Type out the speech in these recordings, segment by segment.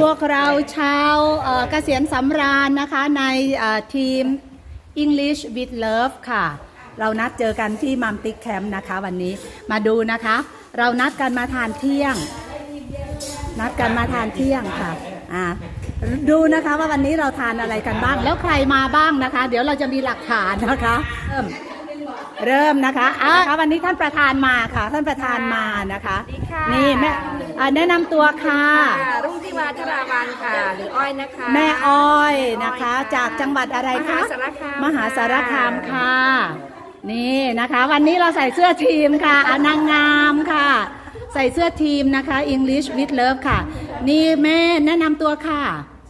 พวกเราชาวเกษียณสำราญนะคะในทีม English with Love ค่ะ เรานัดเจอกันที่มัมติกแคมป์นะคะวันนี้มาดูนะคะ เรานัดกันมาทานเที่ยง นัดกันมาทานเที่ยงค่ะอ่าดูนะคะว่าวันนี้เราทานอะไรกันบ้างแล้วใครมาบ้างนะคะ เดี๋ยวเราจะมีหลักฐานนะคะ เริ่มเริ่มนะคะอะวันนี้ท่านประธานมาค่ะ ท่านประธานมานะคะ สวัสดีค่ะ นี่แม่อะแนะนำตัวค่ะ ค่ะรุ่งทิวาธราวันค่ะ หรืออ้อยนะคะแม่อ้อยนะคะ จากจังหวัดอะไรมหาคะสารคามมหาสารคามค่ะ นี่นะคะ วันนี้เราใส่เสื้อทีมค่ะอะนางงามค่ะ ใส่เสื้อทีมนะคะ English with Love ค่ะ นี่แม่แนะนำตัวค่ะ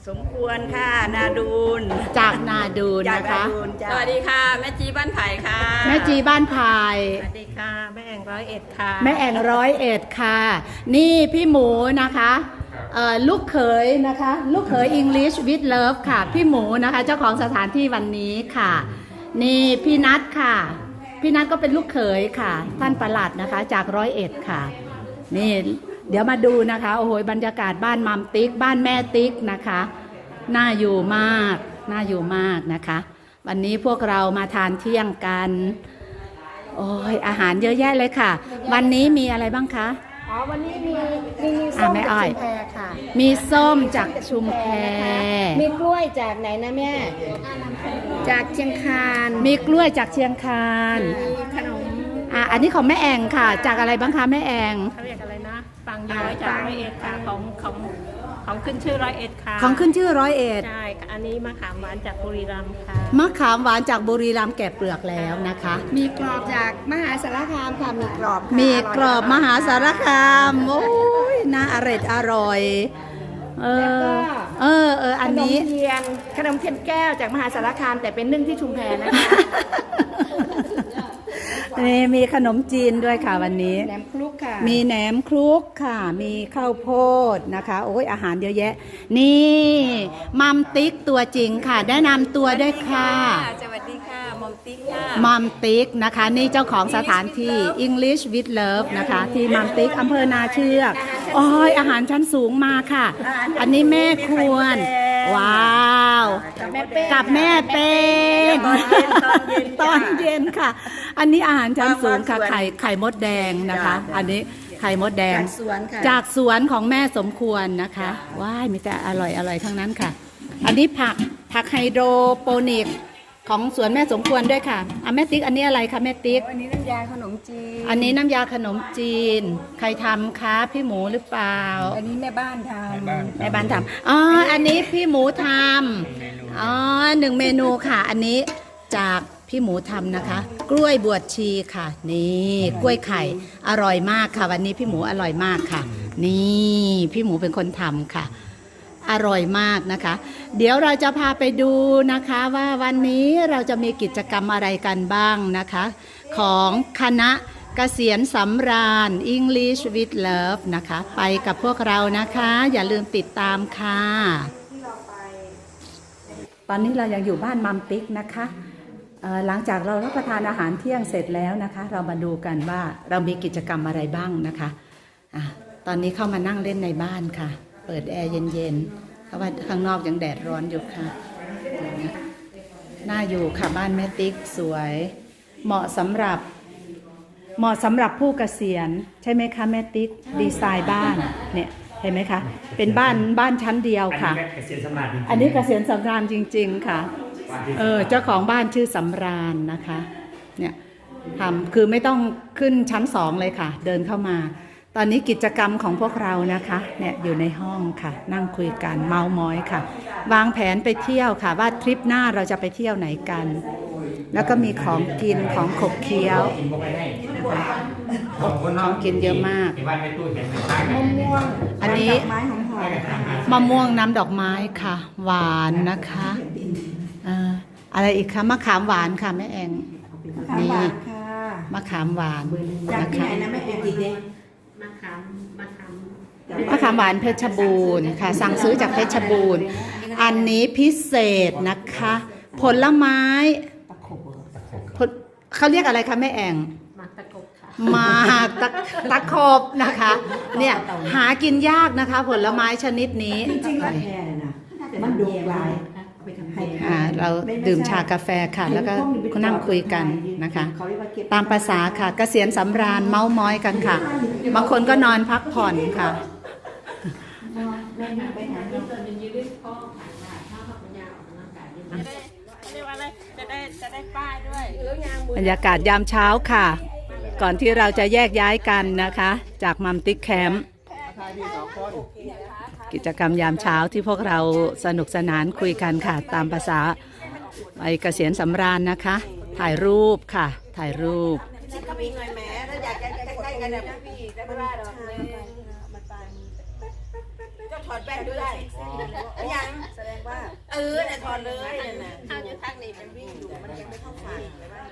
สมควรค่ะ นาดูนจากนาดูนจากนะนาคะ ดูนจ้าสวัสดีค่ะ แม่จีบ้านไผ่ค่ะแม่จีบ้านพาย สวัสดีค่ะ แม่แองร้อยเอ็ดค่ะแม่แองร้อยเอ็ดค่ะ นี่พี่หมูนะคะเอ่อลูกเขยนะคะ ลูกเขย English with Love ค่ะ พี่หมูนะคะ เจ้าของสถานที่วันนี้ค่ะ นี่พี่นัทค่ะ พี่นัทก็เป็นลูกเขยค่ะ ท่านประหลัดนะคะ จากร้อยเอ็ดค่ะ นี่เดี๋ยวมาดูนะคะ โอ้โหบรรยากาศบ้านมัมติ๊ก บ้านแม่ติ๊กนะคะ น่าอยู่มาก น่าอยู่มากนะคะ วันนี้พวกเรามาทานเที่ยงกัน โอ้ยอาหารเยอะแยะเลยค่ะ วันนี้มีอะไรบ้างคะ อ๋อ วันนี้มีมีมีอะส้มแม่จากอ้อย ชุมแพค่ะ มีส้มจากชุมแพ มีกล้วยจากไหนนะแม่ จากเชียงคานมีกล้วยจากเชียงคานมีขนมอะอันนี้ของแม่แองค่ะ จากอะไรบ้างคะแม่แอง เขาเรียกอะไรนะ ปังย้อยจากร้อยเอ็ดค่ะของของ ของขึ้นชื่อร้อยเอ็ดค่ะของขึ้นชื่อร้อยเอ็ดใช่ค่ะอันนี้มะขามหวานจากบุรีรัมย์ค่ะ มะขามหวานจากบุรีรัมย์แกะเปลือกแล้วนะคะ มีกรอบจากมหาสารคามค่ะมีกรอบค่ะมีกรอบมหาร่ยสารคามโอ้ยน่าอร่อยอร่อยเอแล้วอก็เออเอออันนี้ขมเทียนขนมเทียนแก้วจากมหาสารคามแต่เป็นนึ่งที่ชุมแพนะคะ นี่มีขนมจีนด้วยค่ะวันนี้ แหนมคลุกค่ะ มีแหนมคลุกค่ะ มีข้าวโพดนะคะ โอ้ยอาหารเยอะแยะ นี่มัมติ๊กตัวจริงค่ะ แนะนำตัวด้วยค่ะสวัสดีค่ะมอมติ๊กค่ะมัมติ๊กนะคะ นี่เจ้าของสถานที่ English with Love นะคะ ที่มัมติ๊กอำเภอนาเชือกโอ้ยอาหารชั้นสูงมาค่ะ อันนี้แม่ควร ว้าว กับแม่เป้งกับแม่เป้งตอนเย็นตอนเย็นตอนเย็นค่ะ อันนี้อาหารชั้นสูงค่ะบ้านสวนไข่ไข่มดแดงนะคะจ้ะอันนี้ไข่มดแดง จากสวนค่ะ จากสวนของแม่สมควรนะคะว้ายมีแต่อร่อยอร่อยทั้งนั้นค่ะ อันนี้ผักผักไฮโดรโปนิก ของสวนแม่สมควรด้วยค่ะอะแม่ติ๊กอันนี้อะไรคะแม่ติ๊กวันนี้น้ำยาขนมจีน อันนี้น้ำยาขนมจีน ใครทำคะพี่หมูหรือเปล่า อันนี้แม่บ้านทำแม่บ้านทำอ๋ออันนี้พี่หมูทำอ๋อหนึ่งเมนูค่ะ อันนี้จากพี่หมูทำนะคะ กล้วยบวชชีค่ะ นี่กล้วยไข่อร่อยมากค่ะ วันนี้พี่หมูอร่อยมากค่ะ นี่พี่หมูเป็นคนทำค่ะ อร่อยมากนะคะ เดี๋ยวเราจะพาไปดูนะคะว่าวันนี้เราจะมีกิจกรรมอะไรกันบ้างนะคะ ของคณะเกษียณสำราญ English with Love นะคะ ไปกับพวกเรานะคะ อย่าลืมติดตามค่ะ ตอนนี้เรายังอยู่บ้านมัมติ๊กนะคะหลังจากเรารับประทานอาหารเที่ยงเสร็จแล้วนะคะ เรามาดูกันว่าเรามีกิจกรรมอะไรบ้างนะคะอะตอนนี้เข้ามานั่งเล่นในบ้านค่ะ เปิดแอร์เย็นๆเพราะว่าข้างนอกยังแดดร้อนอยู่ค่ะนะน่าอยู่ค่ะบ้านแม่ติ๊กสวย เหมาะสำหรับ เหมาะสำหรับผู้เกษียณ ใช่ไหมคะแม่ติ๊กดีไซน์บ้านเนี่ยเห็นไหมคะ เป็นบ้านบ้านชั้นเดียวค่ะ อันนี้เกษียณสำราญจริงๆอันนี้เกษียณสำราญจริง ๆค่ะ เออเจ้าของบ้านชื่อสำราญนะคะ เนี่ยทำคือไม่ต้องขึ้นชั้นสองเลยค่ะ เดินเข้ามา ตอนนี้กิจกรรมของพวกเรานะคะเนี่ยอยู่ในห้องค่ะ นั่งคุยกันเมาส์มอยค่ะ วางแผนไปเที่ยวค่ะ ว่าทริปหน้าเราจะไปเที่ยวไหนกัน แล้วก็มีของกินของขบเคี้ยวกินเข้าไปได้ของกินเยอะมากที่บ้านไม่ตู้เห็นเป็นข้างมะม่วงอันนี้ดอกไม้หอมหอมมะม่วงน้ำดอกไม้ค่ะ หวานนะคะเอ่ออะไรอีกคะมะขามหวานค่ะแม่แองข้าวหวานค่ะมะขามหวานจากนะที่คะไหนนะแม่แอนอีกเด้มะขามมะขามมะขามหวานเพชรบูรณ์ค่ะสั่งซื้อจากเพชรบูรณ์ อันนี้พิเศษนะคะ ผลไม้ผลเขาเรียกอะไรคะแม่แองมะตะกบค่ะมากตะตะขบนะคะ เนี่ยหากินยากนะคะ ผลไม้ชนิดนี้จริงๆแล้วแพรน่ะมันดูลายให้ อ่าเราดื่มชากาแฟค่ะ แล้วก็นั่งคุยกันนะคะเขเรียกว่เก็บตามภาษาค่ะเกษียณสำราญเมาส์ม้อยกันค่ะ บางคนก็นอนพักผ่อนค่ะไปหาเรียกว่าอะไรจะได้จะได้ป้ายด้วยบรรยากาศยามเช้าค่ะ ก่อนที่เราจะแยกย้ายกันนะคะ จากมัมติ๊กแคมป์ กิจกรรมยามเช้าที่พวกเราสนุกสนานคุยกันค่ะ ตามภาษาไอเกษียณสำราญนะคะ ถ่ายรูปค่ะ ถ่ายรูปก็มีหน่อยแหมถ้าอยากจะใกล้ๆกันแบบพี่ได้ไม่ได้หรอกเลยจะถอดแป้งด้วยยังแสดงว่าเออเนี่ยถอดเลยเนี่ยนะข้าวอยู่ทางนี้มันวิ่งอยู่มันยังไม่เข้าฝั่งเลยว่า